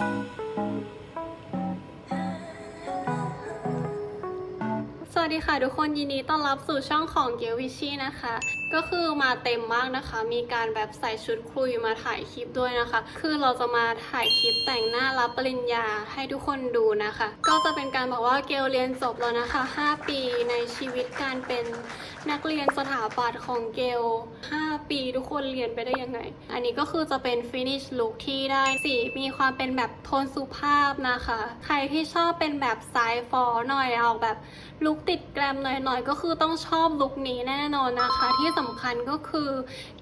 สวัสดีค่ะทุกคนยินดีต้อนรับสู่ช่องของเกลวิชี่นะคะ ก็คือมาเต็มมากนะคะ มีการแบบใส่ชุดคุยมาถ่ายคลิปด้วยนะคะ คือเราจะมาถ่ายคลิปแต่งหน้ารับปริญญาให้ทุกคนดูนะคะ ก็จะเป็นการบอกว่าเกลเรียนจบแล้วนะคะ 5 ปีในชีวิตการเป็นนักเรียนสถาปัตย์ของเกล5 ปีทุกคนเรียนไปได้ยังไง อันนี้ก็คือจะเป็น finish look ที่ได้สีมีความเป็นแบบโทนสุภาพนะคะ ใครที่ชอบเป็นแบบสายฟอหน่อยออกแบบลุคติดแกรมหน่อยๆ ก็คือต้องชอบลุคนี้แน่นอนนะคะ ที่สำคัญก็คือ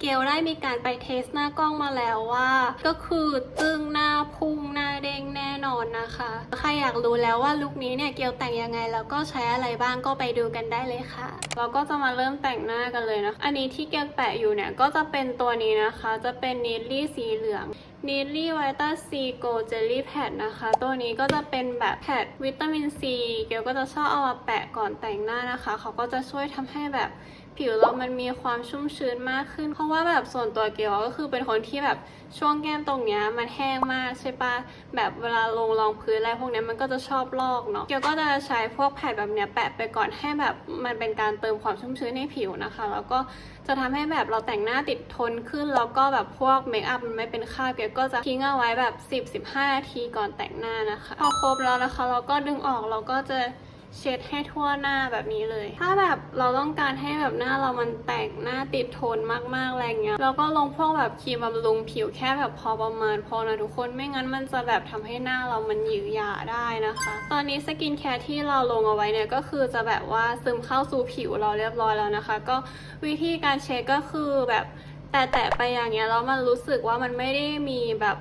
เกลได้มีการไปเทสหน้ากล้องมาแล้วว่า ก็คือตึงหน้าพุ่งหน้า งแน่นอนนะคะ ใครอยากรู้แล้วว่าลุคนี้เนี่ยเกลแต่งยังไงแล้วก็ใช้อะไรบ้างก็ไปดูกันได้เลยค่ะ เราก็จะมาเริ่มแต่งหน้ากันเลยนะอันนี้ที่เกลแปะอยู่เนี่ยก็จะเป็นตัวนี้นะคะ จะเป็นนิลลี่สีเหลืองนิลลี่ไวต้าซีโกเจลลี่แพดนะคะ ตัวนี้ก็จะเป็นแบบแพดวิตามินซีเกลก็จะชอบเอามาแปะก่อนแต่งหน้านะคะ เขาก็จะช่วยทำให้แบบ ผิวเรามันมีความชุ่มชื้นมากขึ้น เพราะว่าแบบส่วนตัวเกลก็คือเป็นคนที่แบบช่วงแก้มตรงเนี้ยมันแห้งมากใช่ปะแบบเวลาลงรองพื้นอะไรพวกนี้มันก็จะชอบลอกเนาะเกลก็จะใช้พวกแพดแบบเนี้ยแปะไปก่อนให้แบบมันเป็นการเติมความชุ่มชื้นให้ผิวนะคะ แล้วก็จะทำให้แบบเราแต่งหน้าติดทนขึ้น แล้วก็แบบพวกเมคอัพมันไม่เป็นคราบเกลก็จะทิ้งเอาไว้แบบ 10-15นาทีก่อนแต่งหน้านะคะ พอครบแล้วนะคะ เราก็ดึงออกเราก็จะ เช็ดให้ทั่วหน้าแบบนี้เลย ถ้าแบบเราต้องการให้แบบหน้าเรามันแต่งหน้าติดทนมากๆอะไรเงี้ย เราก็ลงพวกแบบครีมบำรุงผิวแค่แบบพอประมาณพอนะทุกคน ไม่งั้นมันจะแบบทำให้หน้าเรามันหยือหยาได้นะคะ ตอนนี้สกินแคร์ที่เราลงเอาไว้เนี่ยก็คือจะแบบว่าซึมเข้าสู่ผิวเราเรียบร้อยแล้วนะคะ ก็วิธีการเช็คก็คือแบบแต่แตะๆไปอย่างเงี้ยแล้วมันรู้สึกว่ามันไม่ได้มีแบบ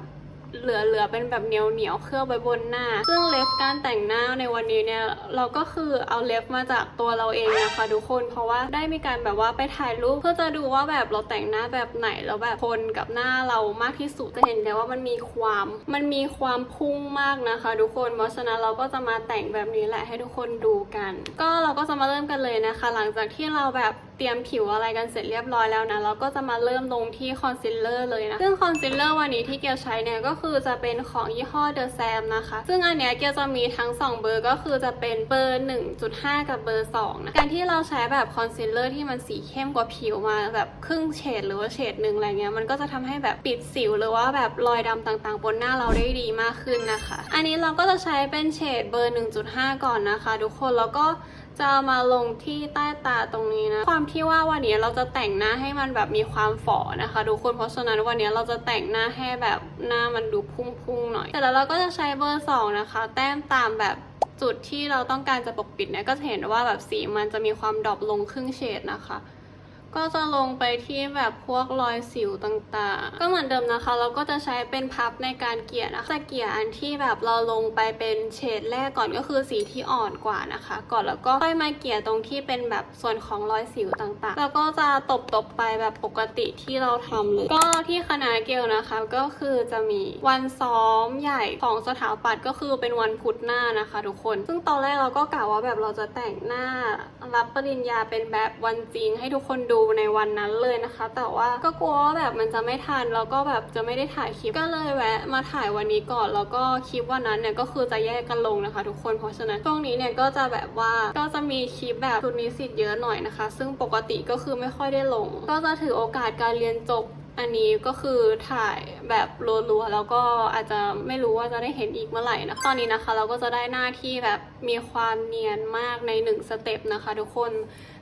เหลือเหลือเป็นแบบเหนียวเหนียวเคลือบไว้บนหน้า ซึ่งเล็บการแต่งหน้าในวันนี้เนี่ยเราก็คือเอาเล็บมาจากตัวเราเองนะคะทุกคน เพราะว่าได้มีการแบบว่าไปถ่ายรูปเพื่อจะดูว่าแบบเราแต่งหน้าแบบไหนแล้วแบบทนกับหน้าเรามากที่สุดจะเห็นเลยว่ามันมีความ มันมีความพุ่งมากนะคะ ทุกคน เพราะฉะนั้นเราก็จะมาแต่งแบบนี้แหละให้ทุกคนดูกัน ก็เราก็จะมาเริ่มกันเลยนะคะ หลังจากที่เราแบบเตรียมผิวอะไรกันเสร็จเรียบร้อยแล้วนะเราก็จะมาเริ่มลงที่คอนซีลเลอร์เลยนะซึ่งคอนซีลเลอร์วันนี้ที่เกียวใช้เนี่ยก็คือจะเป็นของยี่ห้อเดอะแซมนะคะ ซึ่งอันเนี้ยเกียวจะมีทั้ง 2 เบอร์ก็คือจะเป็นเบอร์ 1.5 กับเบอร์2นะการที่เราใช้แบบคอนซีลเลอร์ที่มันสีเข้มกว่าผิวมาแบบครึ่งเฉดหรือว่าเฉดหนึ่งอะไรเงี้ยมันก็จะทำให้แบบปิดสิวหรือว่าแบบรอยดำต่างๆ บนหน้าเราได้ดีมากขึ้นนะคะ อันนี้เราก็จะใช้เป็นเฉดเบอร์ 1.5 ก่อนนะคะ ทุกคนแล้วก็ จะมาลงที่ใต้ตาตรงนี้นะ ความที่ว่าวันนี้เราจะแต่งหน้าให้มันแบบมีความฝ่อนะคะทุกคนเพราะฉะนั้นวันนี้เราจะแต่งหน้าให้แบบหน้ามันดูพุ่งๆหน่อย แต่แล้วเราก็จะใช้เบอร์สองนะคะ แต้มตามแบบจุดที่เราต้องการจะปกปิดเนี่ยก็จะเห็นว่าแบบสีมันจะมีความดรอปลงครึ่งเฉดนะคะ ก็จะลงไปที่แบบพวกรอยสิวต่างๆ ก็เหมือนเดิมนะคะ เราก็จะใช้เป็นพับในการเกลี่ยนะคะจะเกลี่ยอันที่แบบเราลงไปเป็นเฉดแรกก่อนก็คือสีที่อ่อนกว่านะคะ ก่อนแล้วก็ค่อยมาเกลี่ยตรงที่เป็นแบบส่วนของรอยสิวต่างๆ แล้วก็จะตบๆไปแบบปกติที่เราทำเลย ก็ที่คณะเกลนะคะก็คือจะมีวันซ้อมใหญ่ของสถาปัตย์ก็คือเป็นวันพุธหน้านะคะ ทุกคน ซึ่งตอนแรกเราก็กะว่าแบบเราจะแต่งหน้ารับปริญญาเป็นแบบวันจริงให้ทุกคนดูในวันนั้นเลยนะคะ แต่ว่าก็กลัวว่าแบบมันจะไม่ทันแล้วก็แบบจะไม่ได้ถ่ายคลิปก็เลยแวะมาถ่ายวันนี้ก่อนแล้วก็คลิปวันนั้นเนี่ยก็คือจะแยกกันลงนะคะ ทุกคนเพราะฉะนั้นช่วงนี้เนี่ยก็จะแบบว่าก็จะมีคลิปแบบชุดนิสิตเยอะหน่อยนะคะ ซึ่งปกติก็คือไม่ค่อยได้ลง ก็จะถือโอกาสการเรียนจบอันนี้ก็คือถ่ายแบบรัวๆแล้วก็อาจจะไม่รู้ว่าจะได้เห็นอีกเมื่อไหร่นะตอนนี้นะคะ เราก็จะได้หน้าที่แบบมีความเนียนมากในหนึ่งสเต็ปนะคะ ทุกคน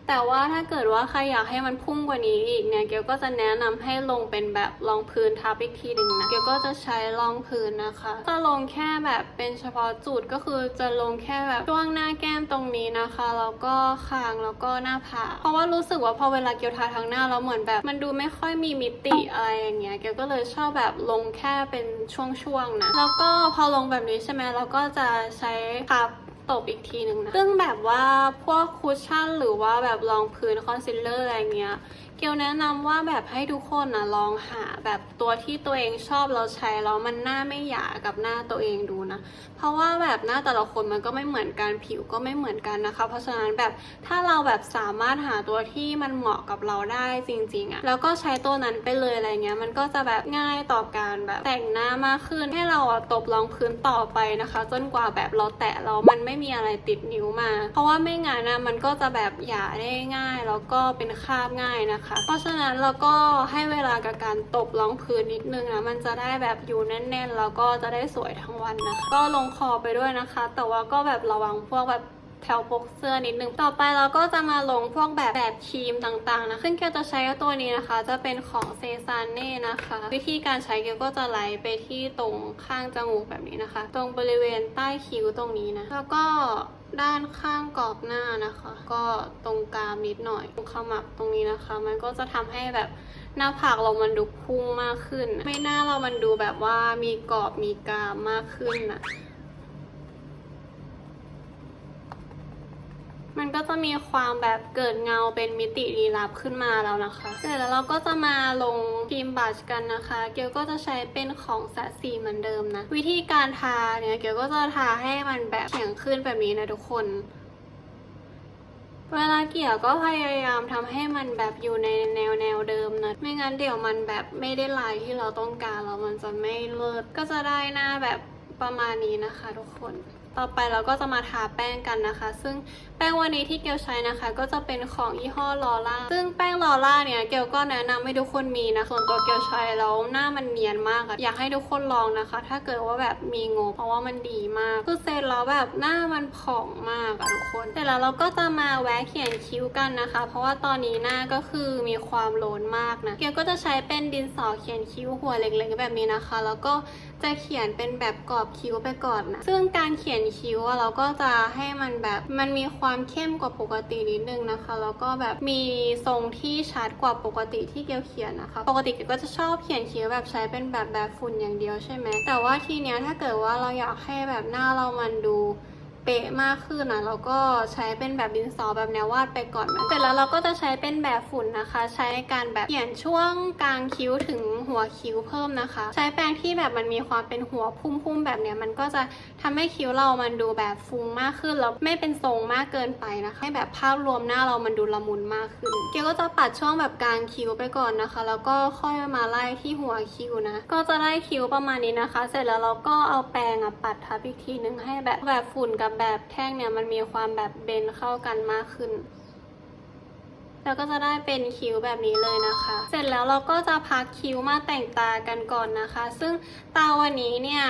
แต่ว่าถ้าเกิดว่าใครอยากให้มันพุ่งกว่านี้อีกเนี่ยเกลก็จะแนะนำให้ลงเป็นแบบรองพื้นทับอีกทีหนึ่งนะเกลก็จะใช้รองพื้นนะคะจะลงแค่แบบเป็นเฉพาะจุดก็คือจะลงแค่แบบช่วงหน้าแก้มตรงนี้นะคะแล้วก็คางแล้วก็หน้าผากเพราะว่ารู้สึกว่าพอเวลาเกลทาทั้งหน้าแล้วเหมือนแบบ มันดูไม่ค่อยมีมิติอะไรอย่างเงี้ยเกลก็เลยชอบแบบลงแค่เป็นช่วงๆนะแล้วก็พอลงแบบนี้ใช่ไหมเราก็จะใช้พับ ตบอีกทีหนึ่งนะ ซึ่งแบบว่าพวกคุชชั่นหรือว่าแบบรองพื้นคอนซีลเลอร์อะไรเงี้ย เกลแนะนำว่าแบบให้ทุกคนนะลองหาแบบตัวที่ตัวเองชอบเราใช้แล้วมันหน้าไม่หยากับหน้าตัวเองดูนะ เพราะว่าแบบหน้าแต่ละคนมันก็ไม่เหมือนกันผิวก็ไม่เหมือนกันนะคะ เพราะฉะนั้นแบบถ้าเราแบบสามารถหาตัวที่มันเหมาะกับเราได้จริงๆอะแล้วก็ใช้ตัวนั้นไปเลยอะไรเงี้ยมันก็จะแบบง่ายต่อการแบบแต่งหน้ามากขึ้นให้เราอะตบรองพื้นต่อไปนะคะ จนกว่าแบบเราแตะแล้วมันไม่มีอะไรติดนิ้วมา เพราะว่าไม่งั้นนะมันก็จะแบบหยาได้ง่ายแล้วก็เป็นคราบง่ายนะคะเพราะฉะนั้นเราก็ให้เวลากับการตบรองพื้นนิดนึงนะมันจะได้แบบอยู่แน่นๆแล้วก็จะได้สวยทั้งวันนะคะ ก็ลงคอไปด้วยนะคะ แต่ว่าก็แบบระวังพวกแบบแถวปกเสื้อนิดนึง ต่อไปเราก็จะมาลงพวกแบบแบบครีมต่างๆนะ ซึ่งเกียวจะใช้ตัวนี้นะคะ จะเป็นของเซซานเน่นะคะ วิธีการใช้เกียวก็จะไหลไปที่ตรงข้างจมูกแบบนี้นะคะ ตรงบริเวณใต้คิ้วตรงนี้นะ แล้วก็ ด้านข้างกรอบหน้านะคะ ก็ตรงกลางนิดหน่อยตรงขมับตรงนี้นะคะ มันก็จะทำให้แบบหน้าผากเรามันดูพุ่งมากขึ้น ไม่หน้าเรามันดูแบบว่ามีกรอบมีกามมากขึ้นนะ มันก็จะมีความแบบเกิดเงาเป็นมิติลี้ลับขึ้นมาแล้วนะคะเสร็จแล้วเราก็จะมาลงครีมบัชกันนะคะ เกียวก็จะใช้เป็นของแสสีเหมือนเดิมนะ วิธีการทาเนี่ยเกียวก็จะทาให้มันแบบเฉียงขึ้นแบบนี้นะทุกคน เวลาเกี่ยวก็พยายามทำให้มันแบบอยู่ในแนวแนวเดิมนะ ไม่งั้นเดี๋ยวมันแบบไม่ได้ลายที่เราต้องการแล้วมันจะไม่เลิศก็จะได้หน้าแบบประมาณนี้นะคะ ทุกคน ต่อไปเราก็จะมาทาแป้งกันนะคะ ซึ่งแป้งวันนี้ที่เกลใช้นะคะ ก็จะเป็นของยี่ห้อลอร่าซึ่งแป้งลอร่าเนี่ยเกลก็แนะนำให้ทุกคนมีนะส่วนตัวเกลใช้แล้วหน้ามันเนียนมากอะอยากให้ทุกคนลองนะคะ ถ้าเกิดว่าแบบมีงบเพราะว่ามันดีมากคือเสร็จแล้วแบบหน้ามันผ่องมากอะทุกคนเสร็จแล้วเราก็จะมาแวะเขียนคิ้วกันนะคะ เพราะว่าตอนนี้หน้าก็คือมีความโลนมากนะเกลก็จะใช้เป็นดินสอเขียนคิ้วหัวเล็กๆแบบนี้นะคะ แล้วก็ จะเขียนเป็นแบบกรอบคิ้วไปก่อนนะ ซึ่งการเขียนคิ้วเราก็จะให้มันแบบมันมีความเข้มกว่าปกตินิดนึงนะคะ แล้วก็แบบมีทรงที่ชัดกว่าปกติที่เกลเขียนนะคะ ปกติเกลก็จะชอบเขียนคิ้วแบบใช้เป็นแบบแบบฝุ่นอย่างเดียวใช่ไหมแต่ว่าทีเนี้ยถ้าเกิดว่าเราอยากให้แบบหน้าเรามันดู เป๊ะมากขึ้นนะแล้วก็ใช้เป็นแบบดินสอแบบแนววาดไปก่อนเสร็จแล้วเราก็จะใช้เป็นแบบฝุ่นนะคะ ใช้การแบบเขียนช่วงกลางคิ้วถึงหัวคิ้วเพิ่มนะคะ ใช้แปรงที่แบบมันมีความเป็นหัวพุ่มๆแบบเนี้ยมันก็จะทำให้คิ้วเรามันดูแบบฟุ้งมากขึ้นแล้วไม่เป็นทรงมากเกินไปนะคะให้แบบภาพรวมหน้าเรามันดูละมุนมากขึ้นเกียวก็จะปัดช่วงแบบกลางคิ้วไปก่อนนะคะ แล้วก็ค่อยมาไล่ที่หัวคิ้วนะ ก็จะได้คิ้วประมาณนี้นะคะ เสร็จแล้วเราก็เอาแปรงอะปัดทับอีกทีนึงให้แบบแบบฝุ่นกับแบบแท่งเนี่ยมันมีความแบบเบนเข้ากันมากขึ้น แล้วก็จะได้เป็นคิ้วแบบนี้เลยนะคะ เสร็จแล้วเราก็จะพักคิ้วมาแต่งตากันก่อนนะคะ ซึ่งตาวันนี้เนี่ย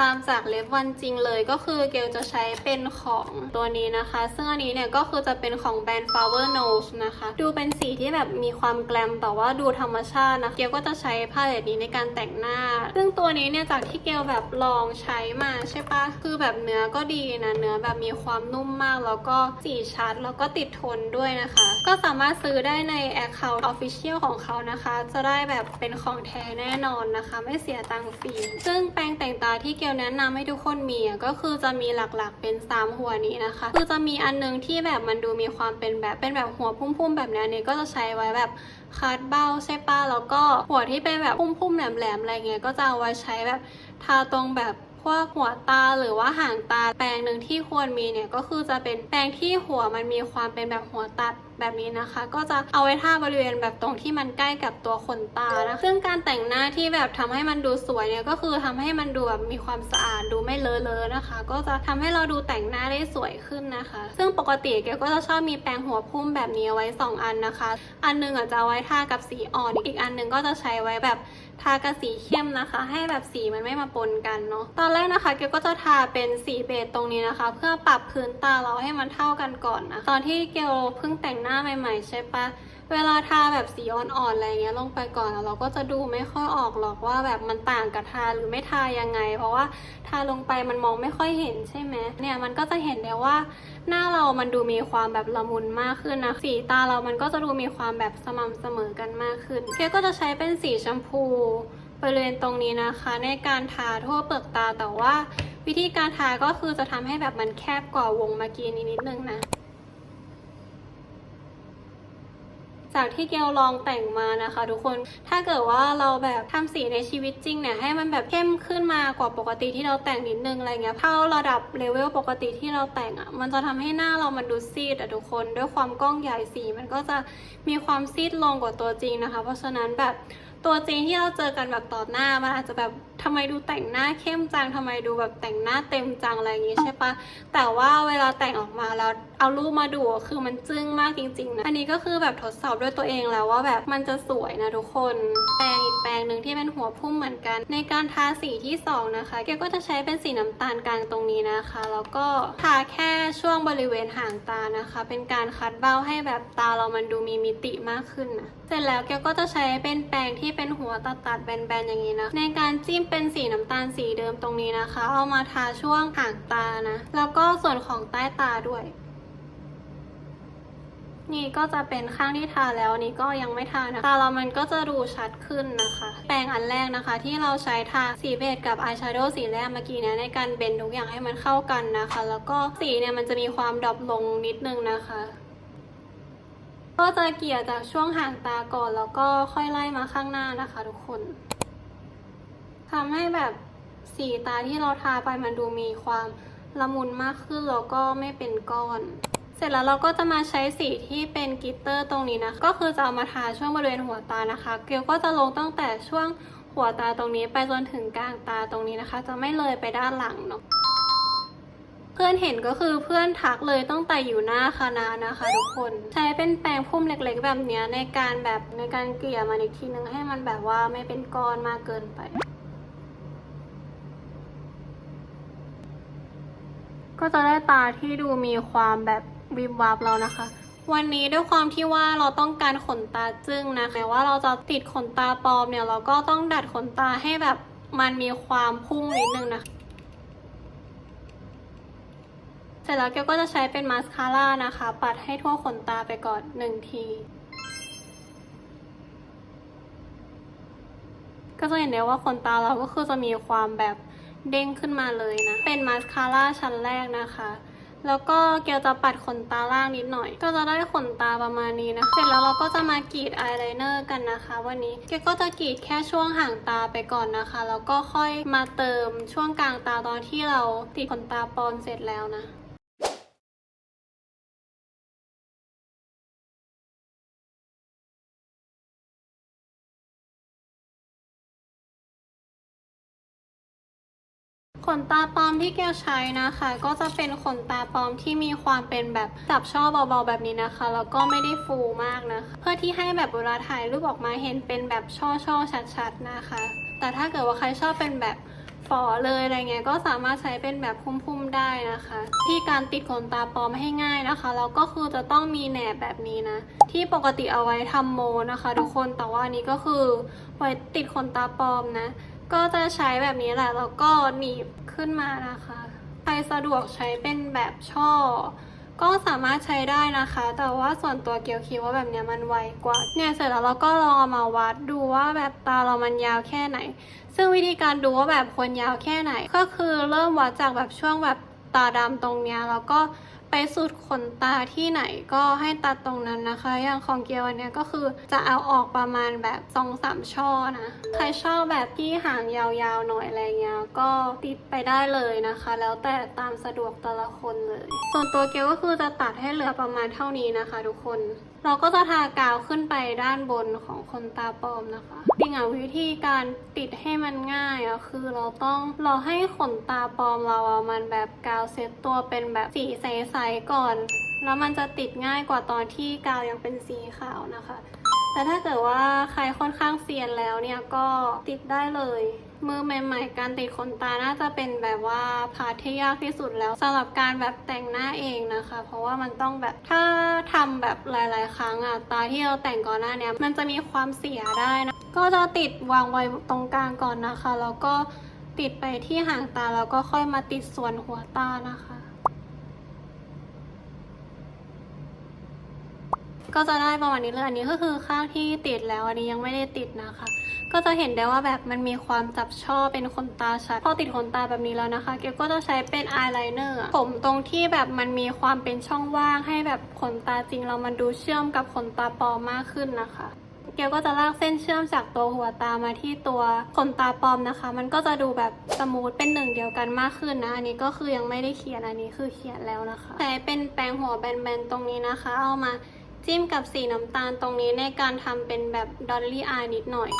ตามจากเล็บวันจริงเลยก็คือเกลจะใช้เป็นของตัวนี้นะคะ ซึ่งอันนี้เนี่ยก็คือจะเป็นของแบรนด์ Flower Nose นะคะ ดูเป็นสีที่แบบมีความแกลมแต่ว่าดูธรรมชาตินะ เกลก็จะใช้ผ้าแบบนี้ในการแต่งหน้า ซึ่งตัวนี้เนี่ยจากที่เกลแบบลองใช้มาใช่ปะคือแบบเนื้อก็ดีนะ เนื้อแบบมีความนุ่มมาก แล้วก็สีชัดแล้วก็ติดทนด้วยนะคะ ก็สามารถซื้อได้ใน Account Official ของเขานะคะ จะได้แบบเป็นของแท้แน่นอนนะคะ ไม่เสียตังค์ฟรี ซึ่งแปรงแต่งตาที่เกลแนะนำให้ทุกคนมีก็คือจะมีหลักๆเป็น3หัวนี้นะคะ คือจะมีอันนึงที่แบบมันดูมีความเป็นแบบเป็นแบบหัวพุ่มๆ แบบนี้เนี่ยก็จะใช้ไว้แบบคัดเบ้าใช่ป้ะแล้วก็หัวที่เป็นแบบพุ่มๆแหลมๆอะไรเงี้ยก็จะเอาไว้ใช้แบบทาตรงแบบ พวกหัวตาหรือว่าหางตาแปรงหนึ่งที่ควรมีเนี่ยก็คือจะเป็นแปรงที่หัวมันมีความเป็นแบบหัวตัดแบบนี้นะคะ ก็จะเอาไว้ทาบริเวณแบบตรงที่มันใกล้กับตัวขนตานะซึ่งการแต่งหน้าที่แบบทำให้มันดูสวยเนี่ยก็คือทำให้มันดูแบบมีความสะอาดดูไม่เลอะเลอะนะคะ ก็จะทำให้เราดูแต่งหน้าได้สวยขึ้นนะคะ ซึ่งปกติแกก็จะชอบมีแปรงหัวพุ่มแบบนี้เอาไว้สองอันนะคะ อันหนึงอาจจะเอาไว้ทากับสีอ่อน อีกอันหนึงก็จะใช้ไว้แบบ ทากับสีเข้มนะคะ ให้แบบสีมันไม่มาปนกันเนาะตอนแรกนะคะเกลก็จะทาเป็นสีเบจตรงนี้นะคะ เพื่อปรับพื้นตาเราให้มันเท่ากันก่อนนะตอนที่เกลเพิ่งแต่งหน้าใหม่ๆใช่ปะ เวลาทาแบบสีอ่อนๆอะไรเงี้ยลงไปก่อนอะเราก็จะดูไม่ค่อยออกหรอกว่าแบบมันต่างกับทาหรือไม่ทายังไง เพราะว่าทาลงไปมันมองไม่ค่อยเห็นใช่ไหมเนี่ยมันก็จะเห็นได้ว่าหน้าเรามันดูมีความแบบละมุนมากขึ้นนะสีตาเรามันก็จะดูมีความแบบสม่ำเสมอกันมากขึ้นเพียก็จะใช้เป็นสีชมพูบริเวณตรงนี้นะคะ ในการทาทั่วเปลือกตาแต่ว่าวิธีการทาก็คือจะทำให้แบบมันแคบกว่าวงเมื่อกี้นิดนิดนึงนะ จากที่เกลลองแต่งมานะคะ ทุกคน ถ้าเกิดว่าเราแบบทำสีในชีวิตจริงเนี่ยให้มันแบบเข้มขึ้นมากว่าปกติที่เราแต่งนิดนึงอะไรเงี้ยเท่าระดับเลเวลปกติที่เราแต่งอะ่ะมันจะทำให้หน้าเรามันดูซีดอะทุกคน ด้วยความกล้องใหญ่สีมันก็จะมีความซีดลงกว่าตัวจริงนะคะ เพราะฉะนั้นแบบตัวจริงที่เราเจอกันแบบต่อหน้ามันอาจจะแบบทำไมดูแต่งหน้าเข้มจังทำไมดูแบบแต่งหน้าเต็มจังอะไรอย่างงี้ใช่ปะแต่ว่าเวลาแต่งออกมาแล้วเอารูปมาดูคือมันจึ้งมากจริงๆนะอันนี้ก็คือแบบทดสอบด้วยตัวเองแล้วว่าแบบมันจะสวยนะทุกคนแปรงอีกแปรงหนึ่งที่เป็นหัวพุ่มเหมือนกัน ในการทาสีที่สองนะคะเกก็จะใช้เป็นสีน้ำตาลกลางตรงนี้นะคะ แล้วก็ทาแค่ช่วงบริเวณห่างตานะคะ เป็นการคัดเบ้าให้แบบตาเรามันดูมีมิติมากขึ้นนะเสร็จแล้วเกก็จะใช้เป็นแปรงที่เป็นหัวตัดตัดๆแบนๆอย่างนี้นะในการจิ้มเป็นสีน้ำตาลสีเดิมตรงนี้นะคะ เอามาทาช่วงห่างตานะ แล้วก็ส่วนของใต้ตาด้วย นี่ก็จะเป็นข้างที่ทาแล้วนี้ก็ยังไม่ทานะตาเรามันก็จะดูชัดขึ้นนะคะ แปรงอันแรกนะคะ ที่เราใช้ทาสีเบจกับอายแชโดว์สีแรกเมื่อกี้เนี้ยในการเบนทุกอย่างให้มันเข้ากันนะคะ แล้วก็สีเนี่ยมันจะมีความดรอปลงนิดนึงนะคะก็จะเกี่ยจากช่วงห่างตาก่อนแล้วก็ค่อยไล่มาข้างหน้านะคะทุกคน ทำให้แบบสีตาที่เราทาไปมันดูมีความละมุนมากขึ้นแล้วก็ไม่เป็นก้อน เสร็จแล้วเราก็จะมาใช้สีที่เป็นกิตเตอร์ตรงนี้นะ ก็คือจะเอามาทาช่วงบริเวณหัวตานะคะ เกลก็จะลงตั้งแต่ช่วงหัวตาตรงนี้ไปจนถึงกลางตาตรงนี้นะคะ จะไม่เลยไปด้านหลังเนาะเพื่อนเห็นก็คือเพื่อนทักเลยตั้งแต่อยู่หน้าคณะนะคะ ทุกคนใช้เป็นแปรงพุ่มเล็กๆ แบบนี้ในการแบบในการเกลี่ยมันอีกทีนึงให้มันแบบว่าไม่เป็นก้อนมากเกินไป ก็จะได้ตาที่ดูมีความแบบวิบวับแล้วนะคะ วันนี้ด้วยความที่ว่าเราต้องการขนตาจึ้งนะแม้ว่าเราจะติดขนตาปลอมเนี่ย เราก็ต้องดัดขนตาให้แบบมันมีความพุ่งนิดนึงนะคะเสร็จแล้วเกลก็จะใช้เป็นมาสคาร่านะคะ ปัดให้ทั่วขนตาไปก่อนหนึ่งทีก็จะเห็นได้ว่าขนตาเราก็คือจะมีความแบบ เด้งขึ้นมาเลยนะ เป็นมาสคาร่าชั้นแรกนะคะ แล้วก็เกลจะปัดขนตาล่างนิดหน่อย ก็จะได้ขนตาประมาณนี้นะ เสร็จแล้วเราก็จะมากรีดอายไลเนอร์กันนะคะ วันนี้เกลก็จะกรีดแค่ช่วงห่างตาไปก่อนนะคะ แล้วก็ค่อยมาเติมช่วงกลางตาตอนที่เราติดขนตาปลอมเสร็จแล้วนะ ขนตาปลอมที่แกวใช้นะคะ ก็จะเป็นขนตาปลอมที่มีความเป็นแบบจับช่อเบาๆแบบนี้นะคะ แล้วก็ไม่ได้ฟูมากนะคะ เพื่อที่ให้แบบเวลาถ่ายรูปออกมาเห็นเป็นแบบช่อๆชัดๆนะคะ แต่ถ้าเกิดว่าใครชอบเป็นแบบฝอเลยอะไรเงี้ยก็สามารถใช้เป็นแบบพุ่มๆได้นะคะ ที่การติดขนตาปลอมให้ง่ายนะคะแล้วก็คือจะต้องมีแหนบแบบนี้นะ ที่ปกติเอาไว้ทำโมนะคะ ทุกคนแต่ว่านนี้ก็คือไว้ติดขนตาปลอมนะ ก็จะใช้แบบนี้แหละแล้วก็หนีบขึ้นมานะคะ ใครสะดวกใช้เป็นแบบช่อ ก็สามารถใช้ได้นะคะ แต่ว่าส่วนตัวเกียวคิดว่าแบบเนี้ยมันไวกว่า เนี่ยเสร็จแล้วเราก็ลองเอามาวัดดูว่าแบบตาเรามันยาวแค่ไหน ซึ่งวิธีการดูว่าแบบควรยาวแค่ไหน ก็คือเริ่มวัดจากแบบช่วงแบบตาดำตรงเนี้ยแล้วก็ ไปสุดขนตาที่ไหนก็ให้ตัดตรงนั้นนะคะ อย่างของเกียวอันเนี้ยก็คือจะเอาออกประมาณแบบสองสามช่อนะ ใครชอบแบบที่หางยาวๆหน่อยอะไรเงี้ยก็ติดไปได้เลยนะคะ แล้วแต่ตามสะดวกแต่ละคนเลย ส่วนตัวเกียวก็คือจะตัดให้เหลือประมาณเท่านี้นะคะ ทุกคนเราก็จะทากาวขึ้นไปด้านบนของขนตาปลอมนะคะจริงอะวิธีการติดให้มันง่ายอะคือเราต้องรอให้ขนตาปลอมเราอะมันแบบกาวเซตตัวเป็นแบบสีใสๆก่อน แล้วมันจะติดง่ายกว่าตอนที่กาวยังเป็นสีขาวนะคะ แต่ถ้าเกิดว่าใครค่อนข้างเซียนแล้วเนี่ยก็ติดได้เลย มือใหม่ๆ การติดขนตาน่าจะเป็นแบบว่าพาร์ทที่ยากที่สุดแล้วสำหรับการแบบแต่งหน้าเองนะคะ เพราะว่ามันต้องแบบถ้าทำแบบหลาย ๆ ครั้งอะตาที่เราแต่งก่อนหน้าเนี้ยมันจะมีความเสียได้นะก็จะติดวางไว้ตรงกลางก่อนนะคะ แล้วก็ติดไปที่หางตาแล้วก็ค่อยมาติดส่วนหัวตานะคะก็จะได้ประมาณนี้เลย อันนี้ก็คือข้างที่ติดแล้ว อันนี้ยังไม่ได้ติดนะคะ ก็จะเห็นได้ว่าแบบมันมีความจับช่อเป็นขนตาชัด พอติดขนตาแบบนี้แล้วนะคะ เกลก็จะใช้เป็นอายไลเนอร์ผมตรงที่แบบมันมีความเป็นช่องว่างให้แบบขนตาจริงเรามันดูเชื่อมกับขนตาปลอมมากขึ้นนะคะ เกลก็จะลากเส้นเชื่อมจากตัวหัวตามาที่ตัวขนตาปลอมนะคะ มันก็จะดูแบบสมูทเป็นหนึ่งเดียวกันมากขึ้นนะ อันนี้ก็คือยังไม่ได้เขียน อันนี้คือเขียนแล้วนะคะ ใช้เป็นแปรงหัวแบนๆตรงนี้นะคะ เอามาจิ้มกับสีน้ำตาลตรงนี้ในการทำเป็นแบบดอลลี่อายนิดหน่อย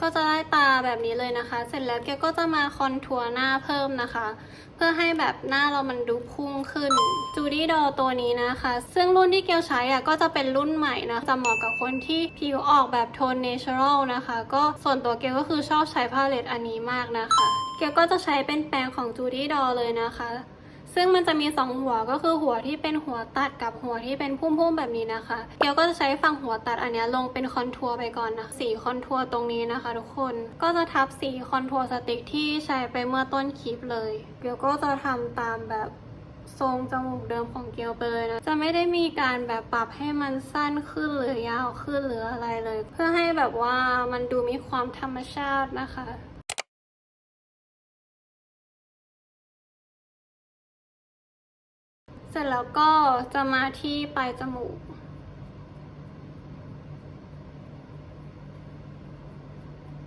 ก็จะได้ตาแบบนี้เลยนะคะ เสร็จแล้วแกก็จะมาคอนทัวร์หน้าเพิ่มนะคะ เพื่อให้แบบหน้าเรามันดูพุ่งขึ้นจูดี้ดอตัวนี้นะคะ ซึ่งรุ่นที่เกลใช้อะก็จะเป็นรุ่นใหม่นะจะเหมาะกับคนที่ผิวออกแบบโทนเนเชอรัลนะคะ ก็ส่วนตัวเกลก็คือชอบใช้พาเลตอันนี้มากนะคะ เกลก็จะใช้เป็นแปรงของจูดี้ดอเลยนะคะ ซึ่งมันจะมีสองหัวก็คือหัวที่เป็นหัวตัดกับหัวที่เป็นพุ่มๆแบบนี้นะคะเกียวก็จะใช้ฝั่งหัวตัดอันนี้ลงเป็นคอนทัวร์ไปก่อนนะสีคอนทัวร์ตรงนี้นะคะทุกคนก็จะทับสีคอนทัวร์สติกที่ใช้ไปเมื่อต้นคลิปเลยเกียวก็จะทำตามแบบทรงจมูกเดิมของเกียวไปเลยนะ จะไม่ได้มีการแบบปรับให้มันสั้นขึ้นหรือยาวขึ้นหรืออะไรเลย เพื่อให้แบบว่ามันดูมีความธรรมชาตินะคะ ร็จแล้วก็จะมาที่ปลายจมูก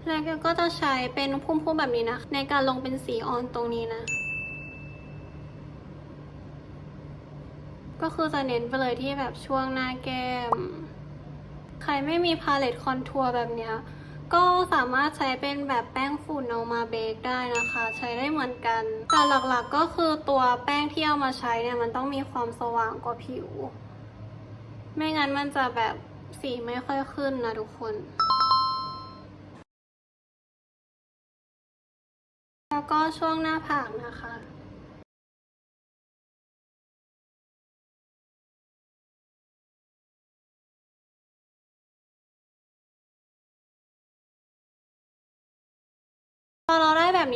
แล้วก็จะใช้เป็นพุ่มๆแบบนี้นะ ในการลงเป็นสีออนตรงนี้นะ ก็คือจะเน้นไปเลยที่แบบช่วงหน้าแก้ม ใครไม่มีพาเลตคอนทัวร์แบบเนี้ย ก็สามารถใช้เป็นแบบแป้งฝุ่นเอามาเบคได้นะคะ ใช้ได้เหมือนกันแต่หลักๆก็คือตัวแป้งที่เอามาใช้เนี่ยมันต้องมีความสว่างกว่าผิว ไม่งั้นมันจะแบบสีไม่ค่อยขึ้นนะทุกคนแล้วก็ช่วงหน้าผากนะคะ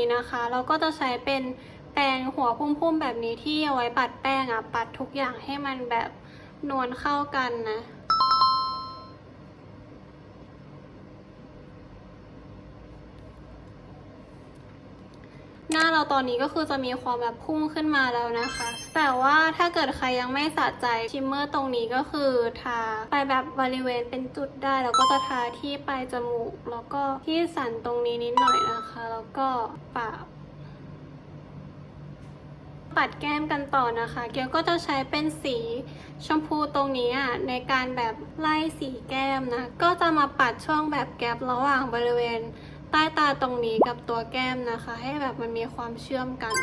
นี้นะคะ เราก็จะใช้เป็นแปรงหัวพุ่มๆแบบนี้ที่เอาไว้ปัดแป้งอะปัดทุกอย่างให้มันแบบนวลเข้ากันนะ หน้าเราตอนนี้ก็คือจะมีความแบบพุ่งขึ้นมาแล้วนะคะ แต่ว่าถ้าเกิดใครยังไม่สะใจชิมเมอร์ตรงนี้ก็คือทาไปแบบบริเวณเป็นจุดได้ แล้วก็จะทาที่ปลายจมูก แล้วก็ที่สันตรงนี้นิดหน่อยนะคะ แล้วก็ปากปัดแก้มกันต่อนะคะ เกียวก็จะใช้เป็นสีชมพูตรงนี้อะในการแบบไล่สีแก้มนะ ก็จะมาปัดช่วงแบบแกลบระหว่างบริเวณ ใต้ตาตรงนี้กับตัวแก้มนะคะ ให้แบบมันมีความเชื่อมกัน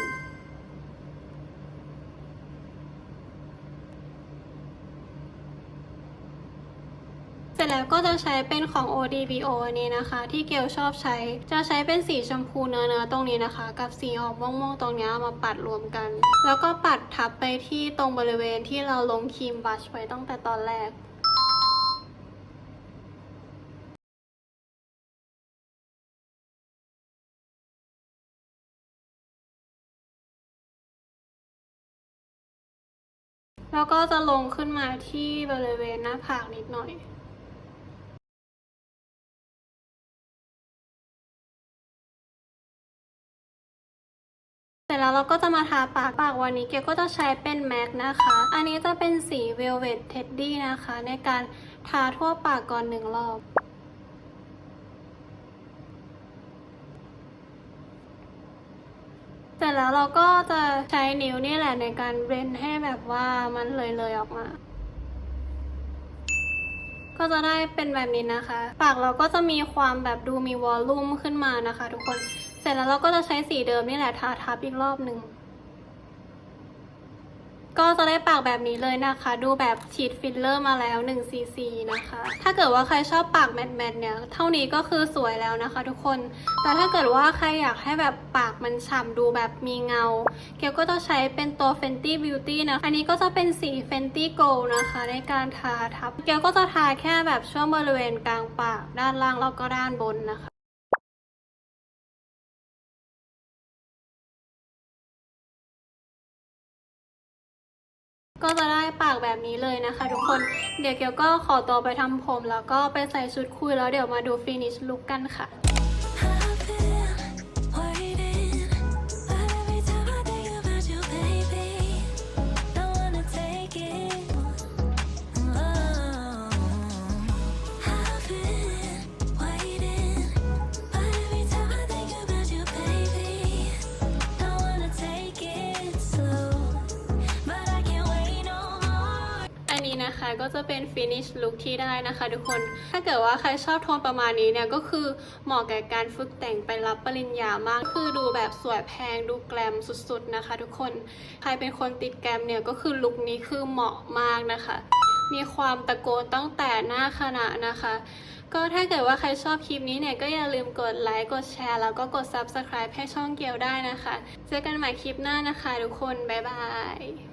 เสร็จแล้วก็จะใช้เป็นของ ODBO อันนี้นะคะ ที่เกลชอบใช้ จะใช้เป็นสีชมพูเนื้อเนื้อๆตรงนี้นะคะ กับสีออกม่วงๆตรงนี้มาปัดรวมกัน แล้วก็ปัดทับไปที่ตรงบริเวณที่เราลงครีมบัชไว้ตั้งแต่ตอนแรก แล้วก็จะลงขึ้นมาที่บริเวณหน้าผากนิดหน่อยเสร็จแล้วเราก็จะมาทาปากปากวันนี้เกียวก็จะใช้เป็นแม็กนะคะ อันนี้จะเป็นสี Velvet Teddy นะคะ ในการทาทั่วปากก่อนหนึ่งรอบ เสร็จแล้วเราก็จะใช้นิ้วนี่แหละในการเบรนให้แบบว่ามันเลยๆออกมาก็จะได้เป็นแบบนี้นะคะ ปากเราก็จะมีความแบบดูมีวอลลุ่มขึ้นมานะคะ ทุกคน เสร็จแล้วเราก็จะใช้สีเดิมนี่แหละทาทับอีกรอบหนึ่ง ก็จะได้ปากแบบนี้เลยนะคะ ดูแบบฉีดฟิลเลอร์มาแล้ว1 cc นะคะ ถ้าเกิดว่าใครชอบปากแมทๆเนี่ย เท่านี้ก็คือสวยแล้วนะคะ ทุกคน แต่ถ้าเกิดว่าใครอยากให้แบบปากมันฉ่ำดูแบบมีเงา เกลก็จะใช้เป็นตัว Fenty Beauty นะ อันนี้ก็จะเป็นสี Fenty Gold นะคะ ในการทาทับ เกลก็จะทาแค่แบบช่วงบริเวณกลางปากด้านล่างแล้วก็ด้านบนนะคะ ก็จะได้ปากแบบนี้เลยนะคะ ทุกคน เดี๋ยวเกียวก็ขอตัวไปทำผม แล้วก็ไปใส่ชุดคุยแล้วเดี๋ยวมาดูฟินิชลุกกันค่ะ ก็จะเป็น finish look ที่ได้นะคะทุกคน ถ้าเกิดว่าใครชอบโทนประมาณนี้เนี่ยก็คือเหมาะกับการฝึกแต่งไปรับปริญญามาก คือดูแบบสวยแพงดูแกลมสุดๆนะคะ ทุกคน ใครเป็นคนติดแกรมเนี่ยก็คือลุคนี้คือเหมาะมากนะคะ มีความตะโกนตั้งแต่หน้าคณะนะคะก็ถ้าเกิดว่าใครชอบคลิปนี้เนี่ย ก็อย่าลืมกดไลค์ กดแชร์ แล้วก็กด subscribe ให้ช่องเกียวได้นะคะ เจอกันใหม่คลิปหน้านะคะทุกคน บ๊ายบาย